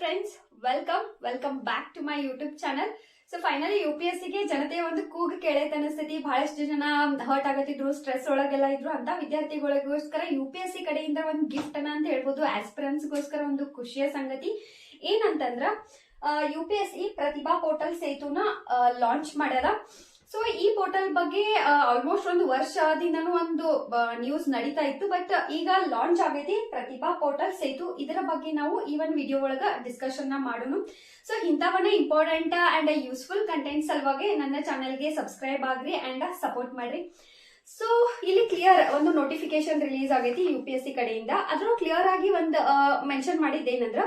Friends welcome welcome back to my YouTube channel so finally U P S ಸಿಗೆ ಜನತೆಯ ಒಂದು ಕೂಗು ಕೇಳೈತೆ ಅನಿಸ್ತೈತಿ ಬಹಳಷ್ಟು ಜನ ಹರ್ಟ್ ಆಗತ್ತಿದ್ರು ಸ್ಟ್ರೆಸ್ ಒಳಗೆಲ್ಲ ಇದ್ರು. ಅಂತ ವಿದ್ಯಾರ್ಥಿಗಳಿಗೋಸ್ಕರ ಯು ಪಿ ಎಸ್ ಸಿ ಕಡೆಯಿಂದ ಒಂದು ಗಿಫ್ಟ್ ಅನ್ನ ಅಂತ ಹೇಳ್ಬೋದು. ಆಸ್ಪಿರೆನ್ಸ್ಗೋಸ್ಕರ ಒಂದು ಖುಷಿಯ ಸಂಗತಿ. ಏನಂತಂದ್ರ U P S C Pratibha portal ಸೇತುನ launch ಮಾಡ್ಯಾರ. ಸೊ ಈ ಪೋರ್ಟಲ್ ಬಗ್ಗೆ ಆಲ್ಮೋಸ್ಟ್ ಒಂದು ವರ್ಷದಿಂದನೂ ಒಂದು ನ್ಯೂಸ್ ನಡೀತಾ ಇತ್ತು. ಬಟ್ ಈಗ ಲಾಂಚ್ ಆಗೈತಿ. ಪ್ರತಿಭಾ ಪೋರ್ಟಲ್ ಸೇತು. ಇದರ ಬಗ್ಗೆ ನಾವು ಈ ಒಂದು ವಿಡಿಯೋ ಒಳಗ ಡಿಸ್ಕಷನ್ ಮಾಡೋಣ. ಸೊ ಇಂಥವನ್ನ ಇಂಪಾರ್ಟೆಂಟ್ ಅಂಡ್ ಯೂಸ್ಫುಲ್ ಕಂಟೆಂಟ್ ಸಲುವಾಗಿ ನನ್ನ ಚಾನೆಲ್ಗೆ ಸಬ್ಸ್ಕ್ರೈಬ್ ಆಗ್ರಿ ಅಂಡ್ ಸಪೋರ್ಟ್ ಮಾಡ್ರಿ. ಸೊ ಇಲ್ಲಿ ಕ್ಲಿಯರ್ ಒಂದು ನೋಟಿಫಿಕೇಶನ್ ರಿಲೀಸ್ ಆಗೈತಿ ಯು ಪಿ ಎಸ್ ಸಿ ಕಡೆಯಿಂದ. ಅದ್ರ ಕ್ಲಿಯರ್ ಆಗಿ ಒಂದು mention ಮಾಡಿದ್ದೇನಂದ್ರ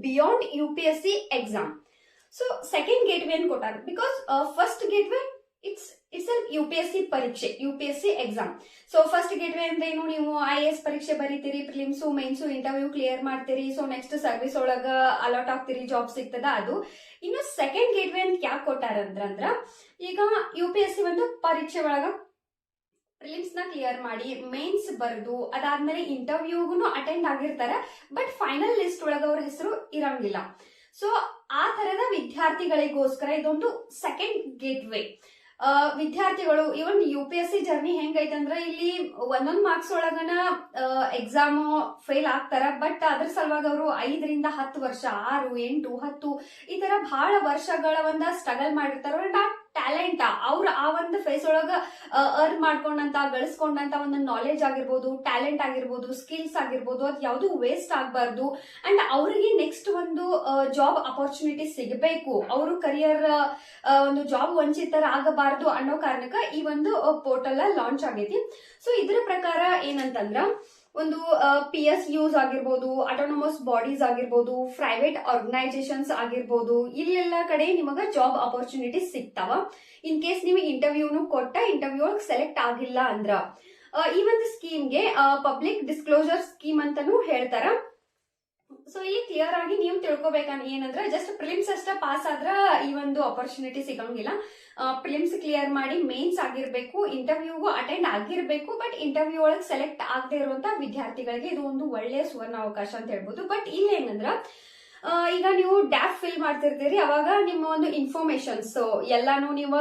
beyond U P S C exam so second gateway ಕೊಟ್ಟಾರ because first gateway it's it's all U P S C ಪರೀಕ್ಷೆ U P S C exam so first gateway ಅಂದ್ರೆ ಏನು ನೀವು I A S ಪರೀಕ್ಷೆ ಬರೀತೀರಿ prelims mains interview clear ಮಾಡ್ತೀರಿ so next service ಒಳಗ allot ಆಗ್ತೀರಿ ಜಾಬ್ ಸಿಗ್ತದ ಅದು ಇನ್ನು ಸೆಕೆಂಡ್ ಗೇಟ್ ವೇ ಅಂತ ಯಾಕೆ ಕೊಟ್ಟಾರ ಅಂದ್ರ ಈಗ ಯು ಪಿ ಎಸ್ ಸಿ ಒಂದು ಪರೀಕ್ಷೆ ಒಳಗ ಪ್ರಿಲಿಮ್ಸ್ನ ಕ್ಲಿಯರ್ ಮಾಡಿ ಮೇನ್ಸ್ ಬರೆದು, ಅದಾದ್ಮೇಲೆ ಇಂಟರ್ವ್ಯೂಗೂ ಅಟೆಂಡ್ ಆಗಿರ್ತಾರೆ ಬಟ್ ಫೈನಲ್ ಲಿಸ್ಟ್ ಒಳಗ ಅವ್ರ ಹೆಸರು ಇರಂಗಿಲ್ಲ. ಸೊ ಆ ತರದ ವಿದ್ಯಾರ್ಥಿಗಳಿಗೋಸ್ಕರ ಇದೊಂದು ಸೆಕೆಂಡ್ ಗೇಟ್ ವೇ ವಿದ್ಯಾರ್ಥಿಗಳು even U P S C journey ಹೆಂಗೈತೆ ಅಂದ್ರೆ ಇಲ್ಲಿ ಒಂದೊಂದ್ ಮಾರ್ಕ್ಸ್ ಒಳಗನ ಎಕ್ಸಾಮ್ ಫೇಲ್ ಆಗ್ತಾರ ಬಟ್ ಅದ್ರ ಸಲುವಾಗಿ ಅವರು ಐದರಿಂದ ಹತ್ತು ವರ್ಷ, ಆರು, ಎಂಟು, ಹತ್ತು, ಈ ತರ ಬಹಳ ವರ್ಷಗಳ ಒಂದ ಸ್ಟ್ರಗಲ್ ಮಾಡಿರ್ತಾರ. ಆ ಟ್ಯಾಲೆಂಟ್ ಅವ್ರ ಆ ಒಂದು ಫೇಸ್ ಒಳಗ ಅರ್ನ್ ಮಾಡ್ಕೊಂಡಂತ, ಗಳಿಸ್ಕೊಂಡಂತ ಒಂದು ನಾಲೆಜ್ ಆಗಿರ್ಬೋದು ಟ್ಯಾಲೆಂಟ್ ಆಗಿರ್ಬೋದು ಸ್ಕಿಲ್ಸ್ ಆಗಿರ್ಬೋದು, ಅದು ಯಾವುದು ವೇಸ್ಟ್ ಆಗಬಾರ್ದು. ಅಂಡ್ ಅವರಿಗೆ ನೆಕ್ಸ್ಟ್ ಒಂದು ಜಾಬ್ ಅಪರ್ಚುನಿಟಿ ಸಿಗಬೇಕು. ಅವರು ಕರಿಯರ್ ಒಂದು ಜಾಬ್ ವಂಚಿತರಾಗಬಾರ್ದು ಅನ್ನೋ ಕಾರಣಕ್ಕೆ ಈ ಒಂದು ಪೋರ್ಟಲ್ ಲಾಂಚ್ ಆಗೈತಿ. ಸೊ ಇದರ ಪ್ರಕಾರ ಏನಂತಂದ್ರ ಒಂದು ಪಿ ಎಸ್ ಯೂಸ್ ಆಗಿರ್ಬೋದು ಅಟೋನಮಸ್ ಬಾಡೀಸ್ ಆಗಿರ್ಬೋದು ಪ್ರೈವೇಟ್ ಆರ್ಗನೈಸೇಷನ್ಸ್ ಆಗಿರ್ಬೋದು, ಇಲ್ಲೆಲ್ಲ ಕಡೆ ನಿಮಗ ಜಾಬ್ ಅಪರ್ಚುನಿಟೀಸ್ ಸಿಗ್ತಾವ. ಇನ್ ಕೇಸ್ ನೀವು ಇಂಟರ್ವ್ಯೂನು ಕೊಟ್ಟ ಇಂಟರ್ವ್ಯೂ ಸೆಲೆಕ್ಟ್ ಆಗಿಲ್ಲ ಅಂದ್ರ ಈ ಒಂದು ಸ್ಕೀಮ್ಗೆ ಪಬ್ಲಿಕ್ ಡಿಸ್ಕ್ಲೋಜರ್ ಸ್ಕೀಮ್ ಅಂತಾನು ಹೇಳ್ತಾರ. ಸೊ ಇಲ್ಲಿ ಕ್ಲಿಯರ್ ಆಗಿ ನೀವು ತಿಳ್ಕೊಬೇಕನ್ ಏನಂದ್ರೆ ಜಸ್ಟ್ ಪ್ರಿಲಿಮ್ಸ್ ಅಷ್ಟೇ ಪಾಸ್ ಆದ್ರ ಈ ಒಂದು ಅಪರ್ಚುನಿಟಿ ಸಿಗಂಗಿಲ್ಲ. ಪ್ರಿಲಿಮ್ಸ್ ಕ್ಲಿಯರ್ ಮಾಡಿ ಮೇನ್ಸ್ ಆಗಿರ್ಬೇಕು ಇಂಟರ್ವ್ಯೂಗೂ ಅಟೆಂಡ್ ಆಗಿರ್ಬೇಕು ಬಟ್ ಇಂಟರ್ವ್ಯೂ ಒಳಗೆ ಸೆಲೆಕ್ಟ್ ಆಗದೆ ಇರುವಂತಹ ವಿದ್ಯಾರ್ಥಿಗಳಿಗೆ ಇದು ಒಂದು ಒಳ್ಳೆಯ ಸುವರ್ಣ ಅವಕಾಶ ಅಂತ ಹೇಳ್ಬೋದು. ಬಟ್ ಇಲ್ಲಿ ಏನಂದ್ರ ಈಗ ನೀವು ಡ್ಯಾಪ್ ಫಿಲ್ ಮಾಡ್ತಿರ್ತೀರಿ, ಅವಾಗ ನಿಮ್ಮ ಒಂದು ಇನ್ಫಾರ್ಮೇಶನ್ಸ್ ಎಲ್ಲಾನು ನೀವು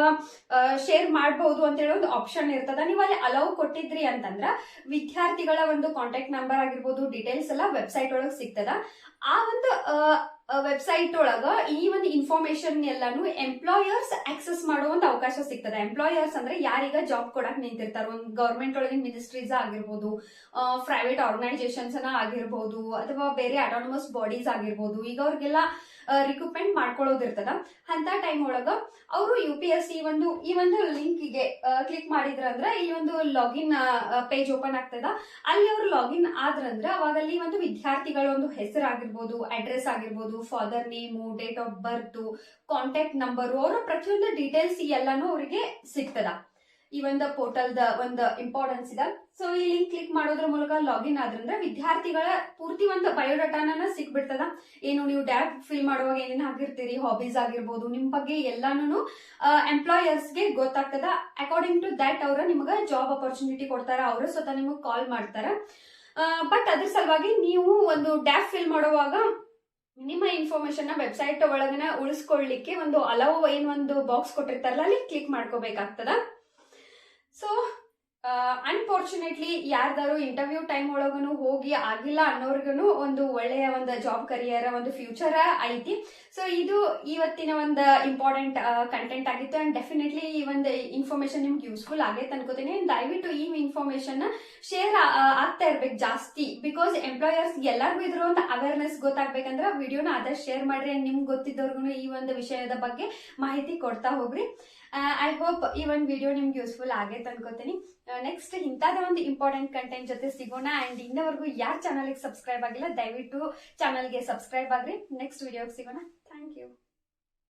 ಶೇರ್ ಮಾಡಬಹುದು ಅಂತ ಹೇಳಿ ಒಂದು ಆಪ್ಷನ್ ಇರ್ತದ. ನೀವು ಅಲ್ಲಿ ಅಲೌ ಕೊಟ್ಟಿದ್ರಿ ಅಂತಂದ್ರ ವಿದ್ಯಾರ್ಥಿಗಳ ಒಂದು ಕಾಂಟ್ಯಾಕ್ಟ್ ನಂಬರ್ ಆಗಿರ್ಬೋದು ಡೀಟೇಲ್ಸ್ ಎಲ್ಲ ವೆಬ್ಸೈಟ್ ಒಳಗೆ ಸಿಗ್ತದ. ಆ ಒಂದು ವೆಬ್ಸೈಟ್ ಒಳಗ ಈ ಒಂದು ಇನ್ಫಾರ್ಮೇಶನ್ ಎಲ್ಲಾನು ಎಂಪ್ಲಾಯರ್ಸ್ ಆಕ್ಸೆಸ್ ಮಾಡೋ ಒಂದು ಅವಕಾಶ ಸಿಗ್ತದೆ. ಎಂಪ್ಲಾಯರ್ಸ್ ಅಂದ್ರೆ ಯಾರೀಗ ಜಾಬ್ ಕೊಡಕ್ ನಿಂತಿರ್ತಾರ. ಒಂದು ಗವರ್ಮೆಂಟ್ ಒಳಗಿನ ಮಿನಿಸ್ಟ್ರೀಸ್ ಆಗಿರ್ಬೋದು ಪ್ರೈವೇಟ್ ಆರ್ಗನೈಸೇಷನ್ಸ್ ಆಗಿರ್ಬೋದು, ಅಥವಾ ಬೇರೆ ಅಟಾನಮಸ್ ಬಾಡೀಸ್ ಆಗಿರ್ಬೋದು, ಈಗ ಅವ್ರಿಗೆಲ್ಲ ರಿಕ್ರೂಟ್ಮೆಂಟ್ ಮಾಡ್ಕೊಳ್ಳೋದಿರ್ತದ ಅಂತ ಟೈಮ್ ಒಳಗ ಅವರು ಯು ಪಿ ಎಸ್ ಸಿ ಒಂದು, ಈ ಒಂದು ಲಿಂಕ್ಗೆ ಕ್ಲಿಕ್ ಮಾಡಿದ್ರಂದ್ರ ಈ ಒಂದು ಲಾಗಿನ್ ಪೇಜ್ ಓಪನ್ ಆಗ್ತದ. ಅಲ್ಲಿ ಅವರು ಲಾಗಿನ್ ಆದ್ರಂದ್ರೆ ಅವಾಗ ಅಲ್ಲಿ ಒಂದು ವಿದ್ಯಾರ್ಥಿಗಳ ಒಂದು ಹೆಸರಾಗಿರ್ಬೋದು ಅಡ್ರೆಸ್ ಆಗಿರ್ಬೋದು father name date of birth contact number ಅವರ ಪ್ರತಿಯೊಂದು ಡೀಟೇಲ್ಸ್ ಎಲ್ಲಾನು ಅವರಿಗೆ ಸಿಗ್ತದ. ಈ ಒಂದು ಪೋರ್ಟಲ್ದ ಒಂದು ಇಂಪಾರ್ಟೆನ್ಸ್ ಇದೆ. ಸೊ ಈ ಲಿಂಕ್ ಕ್ಲಿಕ್ ಮಾಡೋದ್ರ ಮೂಲಕ ಲಾಗಿನ್ ಆದ್ರಂದ್ರೆ ವಿದ್ಯಾರ್ಥಿಗಳ ಪೂರ್ತಿ ಒಂದು ಬಯೋಡಾಟಾನ ಸಿಕ್ಬಿಡ್ತದ ಏನು ನೀವು ಡ್ಯಾಬ್ ಫಿಲ್ ಮಾಡುವಾಗ ಏನೇನು ಹಾಕಿರ್ತೀರಿ ಹಾಬೀಸ್ ಆಗಿರ್ಬೋದು, ನಿಮ್ ಬಗ್ಗೆ ಎಲ್ಲಾನು ಎಂಪ್ಲಾಯರ್ಸ್ಗೆ ಗೊತ್ತಾಗ್ತದ. ಅಕಾರ್ಡಿಂಗ್ ಟು ದಟ್ ಅವರ ನಿಮಗೆ ಜಾಬ್ ಅಪರ್ಚುನಿಟಿ ಕೊಡ್ತಾರ. ಅವರು ಸ್ವತಃ ನಿಮಗೆ ಕಾಲ್ ಮಾಡ್ತಾರ. ಬಟ್ ಅದ್ರ ಸಲುವಾಗಿ ನೀವು ಒಂದು ಡ್ಯಾಬ್ ಫಿಲ್ ಮಾಡುವಾಗ ನಿಮ್ಮ ಇನ್ಫಾರ್ಮೇಶನ್ ವೆಬ್ಸೈಟ್ ಒಳಗನ ಉಳಿಸ್ಕೊಳ್ಳಿಕ್ಕೆ ಒಂದು ಅಲವ್ ಏನ್ ಒಂದು ಬಾಕ್ಸ್ ಕೊಟ್ಟಿರ್ತಾರಲ್ಲ ಅಲ್ಲಿ ಕ್ಲಿಕ್ ಮಾಡ್ಕೋಬೇಕಾಗ್ತದ. ಸೊ ಅನ್ಫಾರ್ಚುನೇಟ್ಲಿ ಯಾರ್ದಾರು ಇಂಟರ್ವ್ಯೂ ಟೈಮ್ ಒಳಗನು ಹೋಗಿ ಆಗಿಲ್ಲ ಅನ್ನೋರ್ಗು ಒಂದು ಒಳ್ಳೆಯ ಒಂದು ಜಾಬ್ ಕರಿಯರ್ ಒಂದು ಫ್ಯೂಚರ್ ಐತಿ. ಸೊ ಇದು ಇವತ್ತಿನ ಒಂದು ಇಂಪಾರ್ಟೆಂಟ್ ಕಂಟೆಂಟ್ ಆಗಿತ್ತು ಅಂಡ್ ಡೆಫಿನೆಟ್ಲಿ ಈ ಒಂದು ಇನ್ಫಾರ್ಮೇಶನ್ ನಿಮ್ಗೆ ಯೂಸ್ಫುಲ್ ಆಗೈತೆ ಅನ್ಕೋತೀನಿ. ದಯವಿಟ್ಟು ಈ ಇನ್ಫಾರ್ಮೇಶನ್ ಶೇರ್ ಆಗ್ತಾ ಇರ್ಬೇಕು ಜಾಸ್ತಿ. ಬಿಕಾಸ್ ಎಂಪ್ಲಾಯರ್ಸ್ ಎಲ್ಲರಿಗೂ ಇದ್ರ ಒಂದು ಅವೇರ್ನೆಸ್ ಗೊತ್ತಾಗ್ಬೇಕಂದ್ರೆ ವಿಡಿಯೋನ ಆದಷ್ಟು ಶೇರ್ ಮಾಡ್ರಿ. ನಿಮ್ಗೆ ಗೊತ್ತಿದ್ದವ್ರಿಗೂ ಈ ಒಂದು ವಿಷಯದ ಬಗ್ಗೆ ಮಾಹಿತಿ ಕೊಡ್ತಾ ಹೋಗ್ರಿ. ಐ ಹೋಪ್ ಈ ಒಂದು ವಿಡಿಯೋ ನಿಮ್ಗೆ ಯೂಸ್ಫುಲ್ ಆಗೈತೆ ಅನ್ಕೋತೀನಿ. ನೆಕ್ಸ್ಟ್ ಇಂಥದ ಒಂದು ಇಂಪಾರ್ಟೆಂಟ್ ಕಂಟೆಂಟ್ ಜೊತೆ ಸಿಗೋಣ. ಅಂಡ್ ಇನ್ನವರೆಗೂ ಯಾರು ಚಾನಲ್ಗೆ ಸಬ್ಸ್ಕ್ರೈಬ್ ಆಗಿಲ್ಲ, ದಯವಿಟ್ಟು ಚಾನಲ್ಗೆ ಸಬ್ಸ್ಕ್ರೈಬ್ ಆಗ್ರಿ. ನೆಕ್ಸ್ಟ್ ವಿಡಿಯೋಗೆ ಸಿಗೋಣ.